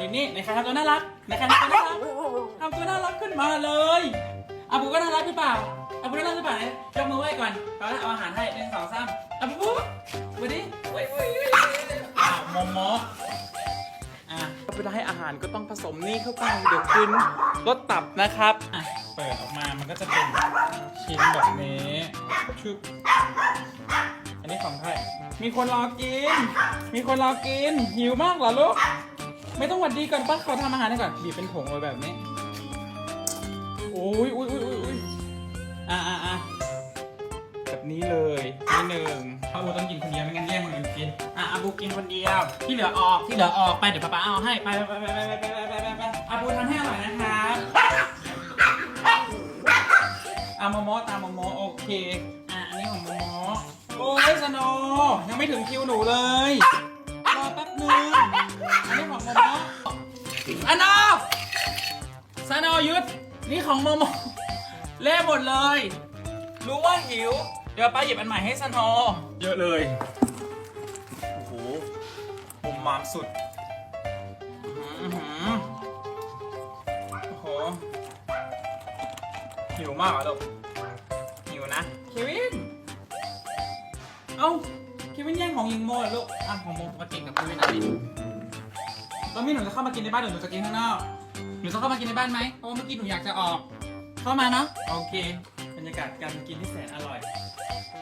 อยู่นี่ไหนใครทำตัวน่ารักไหนใครทำตัวน่ารักทำตัวน่ารักขึ้นมาเลยอาบูก็น่ารักหรือเปล่าอาบูน่ารักหรือเปล่าไหนยกมือไหว้ก่อนเราเอาอาหารให้หนึ่งสองสามอาบูมาดิเว้ยเว้ยเว้ยอ้าวมอมมออะเวลาให้อาหารก็ต้องผสมนี่เข้าไปเดี๋ยวขึ้นรสตับนะครับอะเปิดออกมามันก็จะเป็นชิ้นแบบนี้ชึบอันนี้ของใครมีคนรอกิน มีคนรอกินหิวมากเหรอลูก ไม่ต้องหวัดดีก่อนป้าขอทำอาหารให้ก่อนบีบเป็นผงไว้แบบนี้โอ้ยอุ้ยอุ้ยอุ้ยอุ้ยอะอะอะแบบนี้เลยนี่หนึ่งป้าอูต้องกินคนเดียวไม่งั้นแย่งคนอื่นกินอะอาบูกินคนเดียว ที่เหลือออกที่เหลือออกไปเดี๋ยวป้าป้าเอาให้ไปไปไปไปไปไปไปไปอาบูทำให้อร่อยนะครับอะโมโมตามโมโมโอเคอะอันนี้ของโมโมโอ้ยสโนยังไม่ถึงคิวหนูเลย สโนว์หยุดนี่ของโมโมเละหมดเลย รู้ว่าหิว เดี๋ยวป้าหยิบอันใหม่ให้สโนว์เยอะเลย โอ้โหมุมมามสุดอื้อหือโอ้โห หิวมากเหรอลูกหิวนะ เควิน เอ้า เควินแย่งของยิงโมเหรอลูก อะ ของโมมากินกับเควินอันนี้แล้วมีหนูจะเข้ามากินในบ้านหรือหนูจะกินข้างนอก หนูจะเข้ามากินในบ้านไหมเพราะว่าเมื่อกี้หนูอยากจะออก เข้ามานะโอเคบรรยากาศการกินที่แสนอร่อย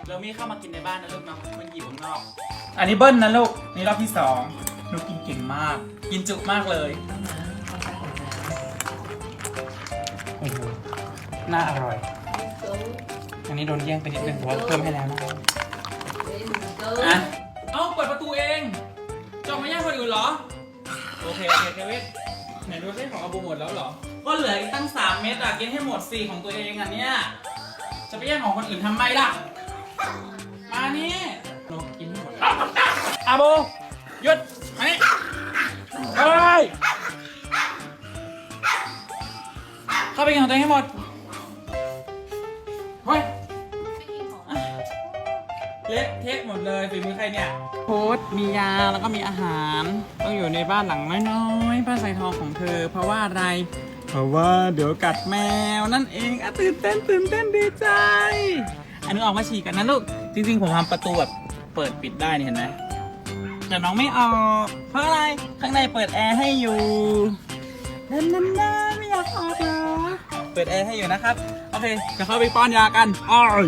เรามีเข้ามากินในบ้านนะลูกเนาะมันอยู่ข้างนอก อันนี้เบิ้ลนะลูกนี่รอบที่สองหนูกินเก่งมาก กินจุมากเลยโอ้โหน่าอร่อย อันนี้โดนแย่งไปนิดนึงเพราะเพิ่มให้แล้วนะอะเอ้าเปิดประตูเองจะมาแย่งคนอื่นเหรอ โอเคโอเคเควิน ไหนดูซิของอาบูหมดแล้วเหรอ ก็เหลืออีกตั้ง 3 เม็ดอะกินให้หมด4ของตัวเองอะเนี่ย จะไปแย่งของคนอื่นทำไมล่ะ มานี่เรากินให้หมดอาบูหยุดมานี่เฮ้ยเข้าไปกินของตัวเองให้หมด ละเทะหมดเลยฝีมือใครเนี่ยโพสต์มียาแล้วก็มีอาหาร ต้องอยู่ในบ้านหลังน้อยๆบ้านใส่ทองของเธอ เพราะว่าอะไร เพราะว่าเดี๋ยวกัดแมวนั่นเองอะตื่นเต้นตื่นเต้นดีใจอันนี้ออกมาฉี่กันนะลูก จริงๆ ผมทำประตูแบบเปิดปิดได้นี่เห็นไหมแต่น้องไม่ออกเพราะอะไรข้างในเปิดแอร์ให้อยู่นั่นนั่นนไม่อยากออกเหรอเปิดแอร์ให้อยู่นะครับ โอเคเดี๋ยวเข้าไปป้อนยากันอ้อย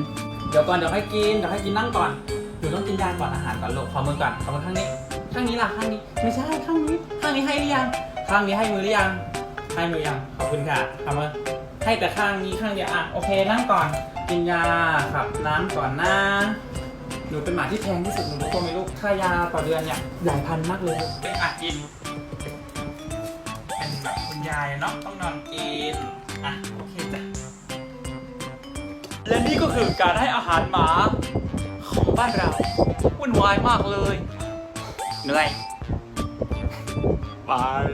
เดี๋ยวก่อนเดี๋ยวให้กินเดี๋ยวให้กินนั่งก่อนเดี๋ยวต้องกินยาก่อนอาหารก่อนลูกขอมือก่อนขอมือข้างนี้ ข้างนี้ล่ะข้างนี้ ไม่ใช่ข้างนี้ ข้างนี้ให้หรือยัง ข้างนี้ให้มือหรือยัง ให้มือยังขอบคุณค่ะทำมือให้แต่ข้างนี้ข้างเดียวอะโอเคนั่งก่อน กินยาขับน้ำก่อนนะหนูเป็นหมาที่แพงที่สุดหนูรู้ตัวไหมลูกค่ายาต่อเดือนเนี่ยหลายพันมากเลยเป็นอากินเป็นแบบคุณยายเนาะต้องนอนกินอะโอเคจ้ะ และนี่ก็คือการให้อาหารหมาของบ้านเราวุ่นวายมากเลยเหนื่อยบาย